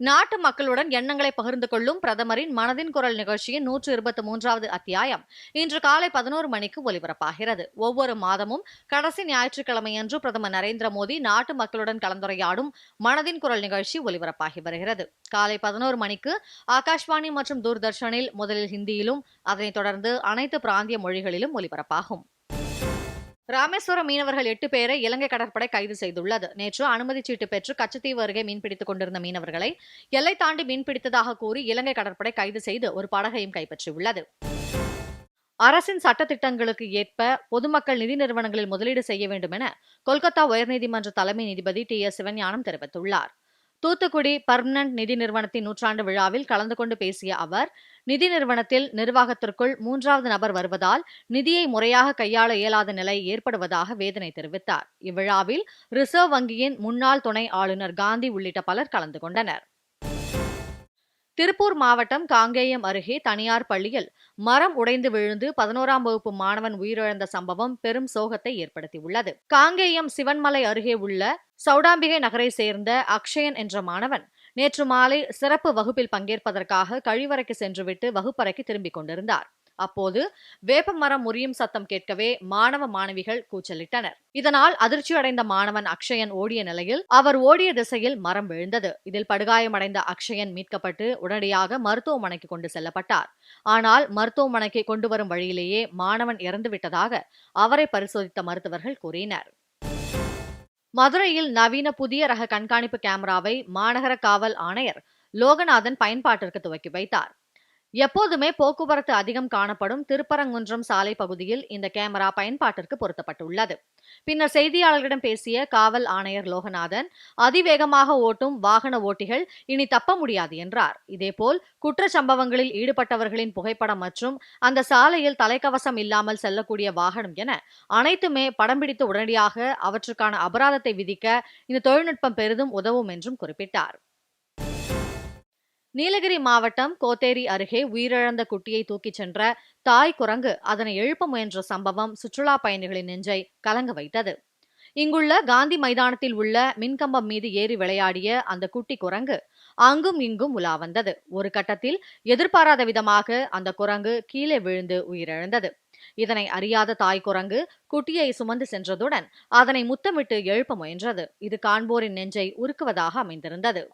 நாட்டு மக்களுடன் எண்ணங்களை பகிர்ந்து கொள்ளும் பிரதமரின் மனதின் குரல் நிகழ்ச்சியின் நூற்று இருபத்தி மூன்றாவது அத்தியாயம். இன்று காலை பதினோரு மணிக்கு ஒலிபரப்பாகிறது. ஒவ்வொரு மாதமும் கடைசி ஞாயிற்றுக்கிழமையன்று பிரதமர் நரேந்திர மோடி நாட்டு மக்களுடன் கலந்துரையாடும் மனதின் குரல் நிகழ்ச்சி ஒலிபரப்பாகி வருகிறது. காலை பதினோரு மணிக்கு ஆகாஷ்வாணி மற்றும் தூர்தர்ஷனில் முதலில் ஹிந்தியிலும் அதனைத் தொடர்ந்து அனைத்து பிராந்திய மொழிகளிலும் ஒலிபரப்பாகும். ராமேஸ்வரம் மீனவர்கள் எட்டு பேரை இலங்கை கடற்படை கைது செய்துள்ளது. நேற்று அனுமதி சீட்டு பெற்று கச்சத்தீவு அருகே மீன்பிடித்துக் கொண்டிருந்த மீனவர்களை எல்லை தாண்டி மீன்பிடித்ததாக கூறி இலங்கை கடற்படை கைது செய்து ஒரு படகையும் கைப்பற்றியுள்ளது. அரசின் சட்டத்திட்டங்களுக்கு ஏற்ப பொதுமக்கள் நிதி நிறுவனங்களில் முதலீடு செய்ய வேண்டும் என கொல்கத்தா உயர்நீதிமன்ற தலைமை நீதிபதி டி எஸ் சிவஞானம் தெரிவித்துள்ளார். தூத்துக்குடி பர்மனன்ட் நிதி நிறுவனத்தின் நூற்றாண்டு விழாவில் கலந்து கொண்டு பேசிய அவர் நிதி நிறுவனத்தில் நிர்வாகத்திற்குள் மூன்றாவது நபர் வருவதால் நிதியை முறையாக கையாள இயலாத நிலை ஏற்படுவதாக வேதனை தெரிவித்தார். இவ்விழாவில் ரிசர்வ் வங்கியின் முன்னாள் துணை ஆளுநர் காந்தி உள்ளிட்ட பலர் கலந்து கொண்டனர். திருப்பூர் மாவட்டம் காங்கேயம் அருகே தனியார் பள்ளியில் மரம் உடைந்து விழுந்து பதினோராம் வகுப்பு மாணவன் உயிரிழந்த சம்பவம் பெரும் சோகத்தை ஏற்படுத்தியுள்ளது. காங்கேயம் சிவன்மலை அருகே உள்ள சௌடாம்பிகை நகரை சேர்ந்த அக்ஷயன் என்ற மாணவன் நேற்று மாலை சிறப்பு வகுப்பில் பங்கேற்பதற்காக கழிவறைக்கு சென்றுவிட்டு வகுப்பறைக்கு திரும்பிக் கொண்டிருந்தார். அப்போது வேப்ப மரம் முறியும் சத்தம் கேட்கவே மாணவ மாணவிகள் கூச்சலிட்டனர். இதனால் அதிர்ச்சியடைந்த மாணவன் அக்ஷயன் ஓடிய நிலையில் அவர் ஓடிய திசையில் மரம் விழுந்தது. இதில் படுகாயமடைந்த அக்ஷயன் மீட்கப்பட்டு உடனடியாக மருத்துவமனைக்கு கொண்டு செல்லப்பட்டார். ஆனால் மருத்துவமனைக்கு கொண்டு வரும் வழியிலேயே மாணவன் இறந்துவிட்டதாக அவரை பரிசோதித்த மருத்துவர்கள் கூறினர். மதுரையில் நவீன புதிய ரக கண்காணிப்பு கேமராவை மாநகர காவல் ஆணையர் லோகநாதன் பயன்பாட்டிற்கு துவக்கி வைத்தார். எப்போதுமே போக்குவரத்து அதிகம் காணப்படும் திருப்பரங்குன்றம் சாலை பகுதியில் இந்த கேமரா பயன்பாட்டிற்கு பொருத்தப்பட்டுள்ளது. பின்னர் செய்தியாளர்களிடம் பேசிய காவல் ஆணையர் லோகநாதன் அதிவேகமாக ஓட்டும் வாகன ஓட்டிகள் இனி தப்ப முடியாது என்றார். இதேபோல் குற்ற சம்பவங்களில் ஈடுபட்டவர்களின் புகைப்படம் மற்றும் அந்த சாலையில் தலைக்கவசம் இல்லாமல் செல்லக்கூடிய வாகனம் என அனைத்துமே படம் பிடித்து உடனடியாக அவற்றுக்கான அபராதத்தை விதிக்க இந்த தொழில்நுட்பம் பெரிதும் உதவும் என்றும் குறிப்பிட்டார். நீலகிரி மாவட்டம் கோத்தேரி அருகே உயிரிழந்த குட்டியை தூக்கிச் சென்ற தாய் குரங்கு அதனை எழுப்ப முயன்ற சம்பவம் சுற்றுலா பயணிகளின் நெஞ்சை கலங்க வைத்தது. இங்குள்ள காந்தி மைதானத்தில் உள்ள மின்கம்பம் மீது ஏறி விளையாடிய அந்த குட்டி குரங்கு அங்கும் இங்கும் உலா வந்தது. ஒரு கட்டத்தில் எதிர்பாராத விதமாக அந்த குரங்கு கீழே விழுந்து உயிரிழந்தது. இதனை அறியாத தாய் குரங்கு குட்டியை சுமந்து சென்றதுடன் அதனை முத்தமிட்டு எழுப்ப முயன்றது. இது காண்போரின் நெஞ்சை உருக்குவதாக அமைந்திருந்தது.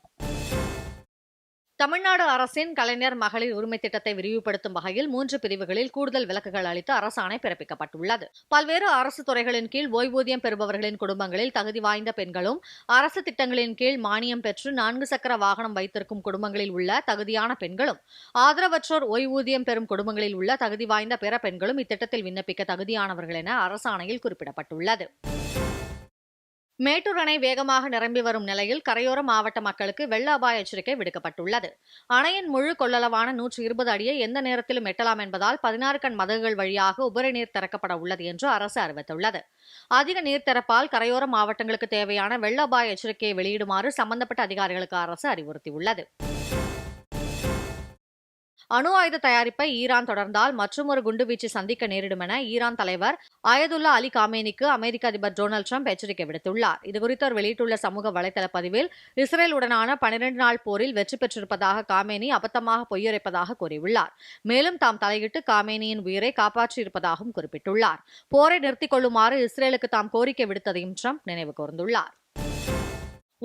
தமிழ்நாடு அரசின் கலைஞர் மகளிர் உரிமை திட்டத்தை விரிவுபடுத்தும் வகையில் மூன்று பிரிவுகளில் கூடுதல் விலக்குகள் அளித்து அரசாணை பிறப்பிக்கப்பட்டுள்ளது. பல்வேறு அரசு துறைகளின் கீழ் ஓய்வூதியம் பெறுபவர்களின் குடும்பங்களில் தகுதி வாய்ந்த பெண்களும் அரசு திட்டங்களின் கீழ் மானியம் பெற்று நான்கு சக்கர வாகனம் வைத்திருக்கும் குடும்பங்களில் உள்ள தகுதியான பெண்களும் ஆதரவற்றோர் ஓய்வூதியம் பெறும் குடும்பங்களில் உள்ள தகுதி வாய்ந்த பிற பெண்களும் இத்திட்டத்தில் விண்ணப்பிக்க தகுதியானவர்கள் என அரசாணையில் குறிப்பிடப்பட்டுள்ளது. மேட்டூர் அணை வேகமாக நிரம்பி வரும் நிலையில் கரையோர மாவட்ட மக்களுக்கு வெள்ள அபாய எச்சரிக்கை விடுக்கப்பட்டுள்ளது. அணையின் முழு கொள்ளளவான நூற்று இருபது அடியை எந்த நேரத்திலும் எட்டலாம் என்பதால் பதினாறு கண் மதகுகள் வழியாக உபரி நீர் திறக்கப்பட உள்ளது என்று அரசு அறிவித்துள்ளது. அதிக நீர் திறப்பால் கரையோர மாவட்டங்களுக்கு தேவையான வெள்ள அபாய எச்சரிக்கையை வெளியிடுமாறு சம்பந்தப்பட்ட அதிகாரிகளுக்கு அரசு அறிவுறுத்தியுள்ளது. அணு ஆயுத தயாரிப்பை ஈரான் தொடர்ந்தால் மற்றொரு குண்டுவீச்சு சந்திக்க நேரிடும் என ஈரான் தலைவர் அயதுல்லா அலி காமேனிக்கு அமெரிக்க அதிபர் டொனால்டு ட்ரம்ப் எச்சரிக்கை விடுத்துள்ளார். இதுகுறித்து அவர் வெளியிட்டுள்ள சமூக வலைதள பதிவில் இஸ்ரேலுடனான பனிரெண்டு நாள் போரில் வெற்றி பெற்றிருப்பதாக காமேனி அபத்தமாக பொய்யுரைப்பதாக கூறியுள்ளார். மேலும் தாம் தலையிட்டு காமேனியின் உயிரை காப்பாற்றியிருப்பதாகவும் குறிப்பிட்டுள்ளார். போரை நிறுத்திக் கொள்ளுமாறு இஸ்ரேலுக்கு தாம் கோரிக்கை விடுத்ததையும் ட்ரம்ப் நினைவு கூர்ந்துள்ளார்.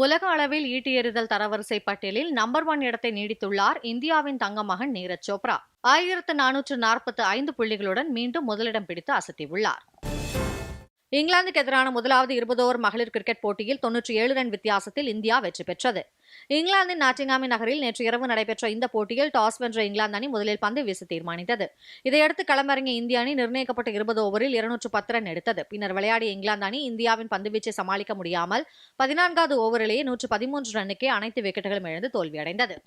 உலக அளவில் ஈட்டியெறிதல் தரவரிசை பட்டியலில் நம்பர் ஒன் இடத்தை நீடித்துள்ளார் இந்தியாவின் தங்க மகன் நீரஜ் சோப்ரா. ஆயிரத்து நானூற்று நாற்பத்து ஐந்து புள்ளிகளுடன் மீண்டும் முதலிடம் பிடித்து அசத்தியுள்ளார். இங்கிலாந்துக்கு எதிரான முதலாவது இருபது ஓவர் மகளிர் கிரிக்கெட் போட்டியில் தொன்னூற்றி ஏழு ரன் வித்தியாசத்தில் இந்தியா வெற்றி பெற்றது. இங்கிலாந்தின் நாட்டிங்காமி நகரில் நேற்று இரவு நடைபெற்ற இந்த போட்டியில் டாஸ் வென்ற இங்கிலாந்து அணி முதலில் பந்து வீச தீர்மானித்தது. இதையடுத்து களமிறங்கிய இந்திய அணி நிர்ணயிக்கப்பட்ட இருபது ஓவரில் இருநூற்று பத்து ரன் எடுத்தது. பின்னர் விளையாடிய இங்கிலாந்து அணி இந்தியாவின் பந்துவீச்சை சமாளிக்க முடியாமல் பதினான்காவது ஓவரிலேயே நூற்று பதிமூன்று ரன்னுக்கே அனைத்து விக்கெட்டுகளும் இழந்து தோல்வியடைந்தது.